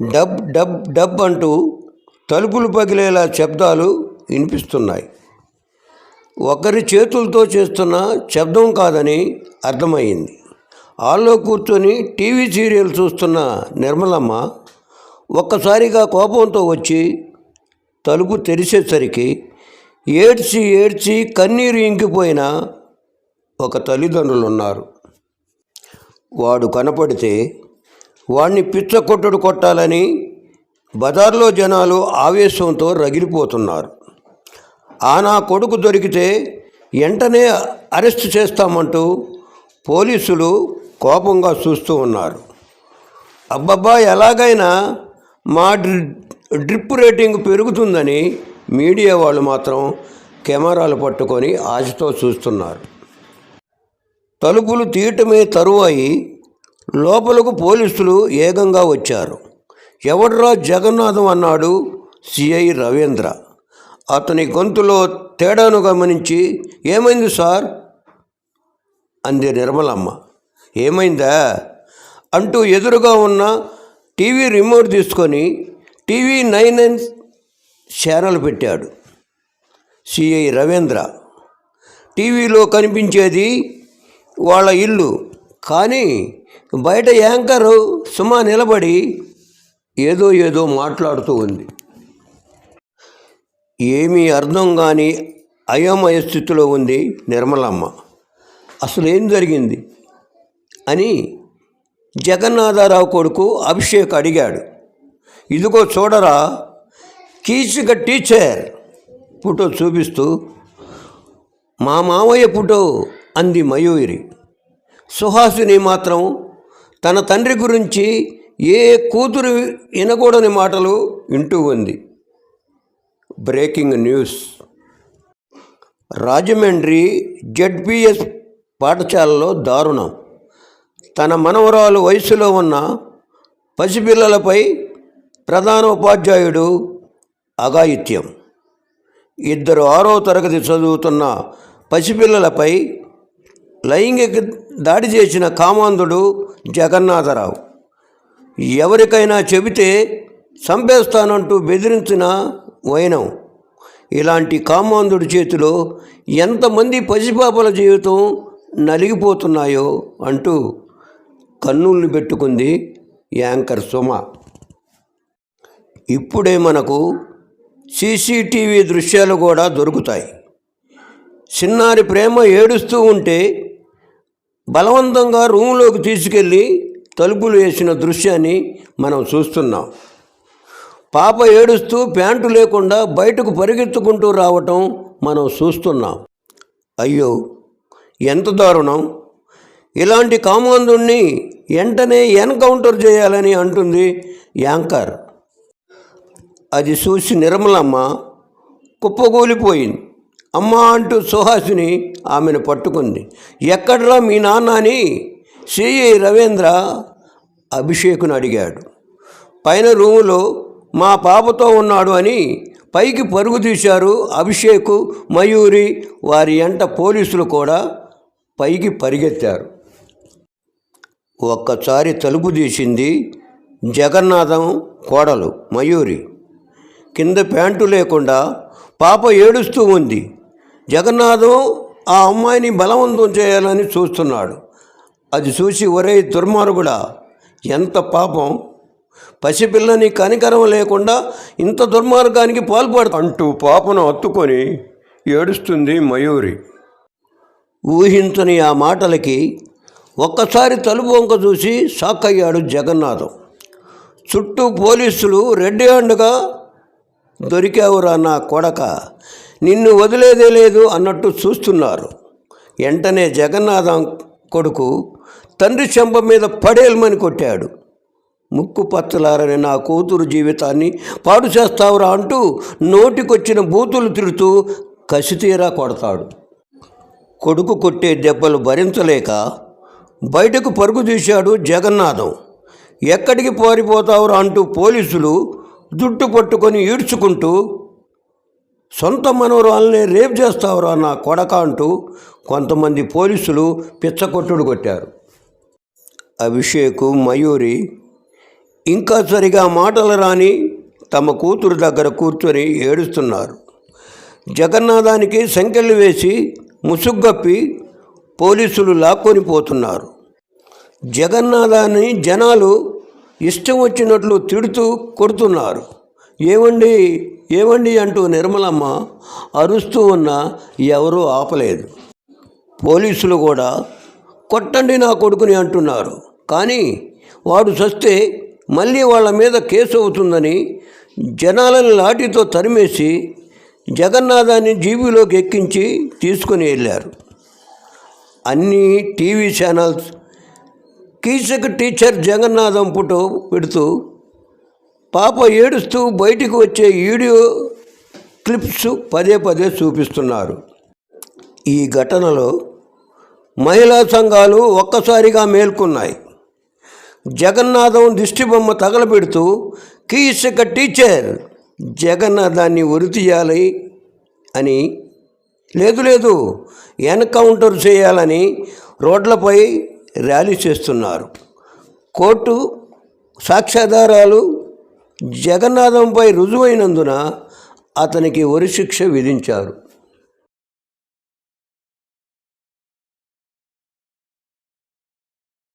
Dub dub dub అంటూ తలుపులు పగిలేలా శబ్దాలు వినిపిస్తున్నాయి. ఒకరి చేతులతో చేస్తున్న శబ్దం కాదని అర్థమైంది హాల్లో కూర్చొని టీవీ సీరియల్ చూస్తున్న నిర్మలమ్మ ఒక్కసారిగా కోపంతో వచ్చి తలుపు తెరిచేసరికి ఏడ్చి ఏడ్చి కన్నీరు ఇంకిపోయిన ఒక తల్లిదండ్రులు ఉన్నారు వాడు కనపడితే వాణ్ణి పిచ్చ కొట్టుడు కొట్టాలని బజార్లో జనాలు ఆవేశంతో రగిలిపోతున్నారు. ఆ నా కొడుకు దొరికితే వెంటనే అరెస్ట్ చేస్తామంటూ పోలీసులు కోపంగా చూస్తూ ఉన్నారు. అబ్బబ్బా ఎలాగైనా మా డ్రిప్ రేటింగ్ పెరుగుతుందని మీడియా వాళ్ళు మాత్రం కెమెరాలు పట్టుకొని ఆశతో చూస్తున్నారు. తలుపులు తీయటమే తరువాయి లోపలకు పోలీసులు ఏకంగా వచ్చారు. ఎవడ్రా జగన్నాథం అన్నాడు సిఐ రవీంద్ర. అతని గొంతులో తేడాను గమనించి ఏమైంది సార్? అంది నిర్మలమ్మ. ఏమైందా? అంటూ ఎదురుగా ఉన్న టీవీ రిమోట్ తీసుకొని టీవీ నైన్ నైన్ ఛానల్ పెట్టాడు సిఐ రవీంద్ర. టీవీలో కనిపించేది వాళ్ళ ఇల్లు. కానీ బయట యాంకరు సుమా నిలబడి ఏదో ఏదో మాట్లాడుతూ ఉంది. ఏమీ అర్థం కాని అయోమయ స్థితిలో ఉంది నిర్మలమ్మ. అసలు ఏం జరిగింది? అని జగన్నాథరావు కొడుకు అభిషేక్ అడిగాడు. ఇదిగో చూడరా కీచిక టీచర్ ఫోటో చూపిస్తూ మా మావయ్య ఫోటో అంది మయూరి. సుహాసుని మాత్రం తన తండ్రి గురించి ఏ కూతురు వినకూడని మాటలు వింటూ ఉంది. Breaking news. రాజమండ్రి జడ్పిఎస్ పాఠశాలలో దారుణం. తన మనవరాలు వయసులో ఉన్న పసిపిల్లలపై ప్రధాన ఉపాధ్యాయుడు అఘాయిత్యం. ఇద్దరు ఆరో తరగతి చదువుతున్న పసిపిల్లలపై లైంగిక దాడి చేసిన కామాంధుడు జగన్నాథరావు. ఎవరికైనా చెబితే చంపేస్తానంటూ బెదిరించిన వైనం. ఇలాంటి కామాంధుడి చేతిలో ఎంతమంది పసిపాపల జీవితం నలిగిపోతున్నాయో అంటూ కన్నుల్ని పెట్టుకుంది యాంకర్ సుమ. ఇప్పుడే మనకు సీసీటీవీ దృశ్యాలు కూడా దొరుకుతాయి. చిన్నారి ప్రేమ ఏడుస్తూ ఉంటే బలవంతంగా రూములోకి తీసుకెళ్ళి తలుపులు వేసిన దృశ్యాన్ని మనం చూస్తున్నాం. పాప ఏడుస్తూ ప్యాంటు లేకుండా బయటకు పరిగెత్తుకుంటూ రావటం మనం చూస్తున్నాం. అయ్యో ఎంత దారుణం. ఇలాంటి కామాంధుణ్ణి వెంటనే ఎన్కౌంటర్ చేయాలని అంటుంది యాంకర్. అది చూసి నిర్మలమ్మ కుప్పగూలిపోయింది అమ్మ అంటూ సుహాసిని ఆమెను పట్టుకుంది. ఎక్కడ్రా మీ నాన్న అని సిఐ రవీంద్ర అభిషేకును అడిగాడు. పైన రూములో మా పాపతో ఉన్నాడు అని పైకి పరుగు తీశారు అభిషేకు మయూరి వారి ఎంట పోలీసులు కూడా పైకి పరిగెత్తారు. ఒక్కసారి తలుపు తీసింది జగన్నాథం కోడలు మయూరి. కింద ప్యాంటు లేకుండా పాప ఏడుస్తూ ఉంది. జగన్నాథం ఆ అమ్మాయిని బలవంతం చేయాలని చూస్తున్నాడు. అది చూసి ఒరే దుర్మార్గుడా ఎంత పాపం. పసిపిల్లని కనికరం లేకుండా ఇంత దుర్మార్గానికి పాల్పడు. అంటూ పాపను హత్తుకొని ఏడుస్తుంది మయూరి. ఊహించని ఆ మాటలకి ఒక్కసారి తలుపు వంక చూసి షాక్ అయ్యాడు జగన్నాథం. చుట్టూ పోలీసులు రెడ్ హ్యాండ్గా దొరికావురా నా కొడక. నిన్ను వదిలేదే లేదు అన్నట్టు చూస్తున్నారు. వెంటనే జగన్నాథం కొడుకు తండ్రి చెంప మీద పడేలమని కొట్టాడు. ముక్కు పచ్చలారని నా కూతురు జీవితాన్ని పాడు చేస్తావురా అంటూ నోటికొచ్చిన బూతులు తిడుతూ కసితీరా కొడతాడు. కొడుకు కొట్టే దెబ్బలు భరించలేక బయటకు పరుగు తీశాడు జగన్నాథం. ఎక్కడికి పారిపోతావురా అంటూ పోలీసులు జుట్టు పట్టుకొని ఈడ్చుకుంటూ సొంత మనోరాల్ని రేప్ చేస్తావురా నా కొడక అంటూ కొంతమంది పోలీసులు పిచ్చకొట్టుడు కొట్టారు. అభిషేకు మయూరి ఇంకా సరిగా మాటలు రాని తమ కూతురు దగ్గర కూర్చొని ఏడుస్తున్నారు. జగన్నాథానికి సంకెళ్ళు వేసి ముసుగ్గప్పి పోలీసులు లాక్కొని పోతున్నారు. జగన్నాథాన్ని జనాలు ఇష్టం వచ్చినట్లు తిడుతూ కొడుతున్నారు. ఏమండి ఏమండి అంటూ నిర్మలమ్మ అరుస్తూ ఉన్నా ఎవరూ ఆపలేదు. పోలీసులు కూడా కొట్టండి నా కొడుకుని అంటున్నారు. కానీ వాడు చస్తే మళ్ళీ వాళ్ళ మీద కేసు అవుతుందని జనాలను లాఠీతో తరిమేసి జగన్నాథాన్ని జీబీలోకి ఎక్కించి తీసుకొని వెళ్ళారు. అన్ని టీవీ ఛానల్స్ కీచక టీచర్ జగన్నాథం ఫోటో పెడుతూ పాప ఏడుస్తూ బయటికి వచ్చే వీడియో క్లిప్స్ పదే పదే చూపిస్తున్నారు. ఈ ఘటనలో మహిళా సంఘాలు ఒక్కసారిగా మేల్కొన్నాయి. జగన్నాథం దిష్టిబొమ్మ తగలబెడుతూ కీచక టీచర్ జగన్నాథాన్ని ఉరి తీయాలి అని లేదు లేదు ఎన్కౌంటర్ చేయాలని రోడ్లపై ర్యాలీ చేస్తున్నారు. కోర్టు సాక్ష్యాధారాలు జగన్నాథంపై రుజువైనందున అతనికి ఉరిశిక్ష విధించారు.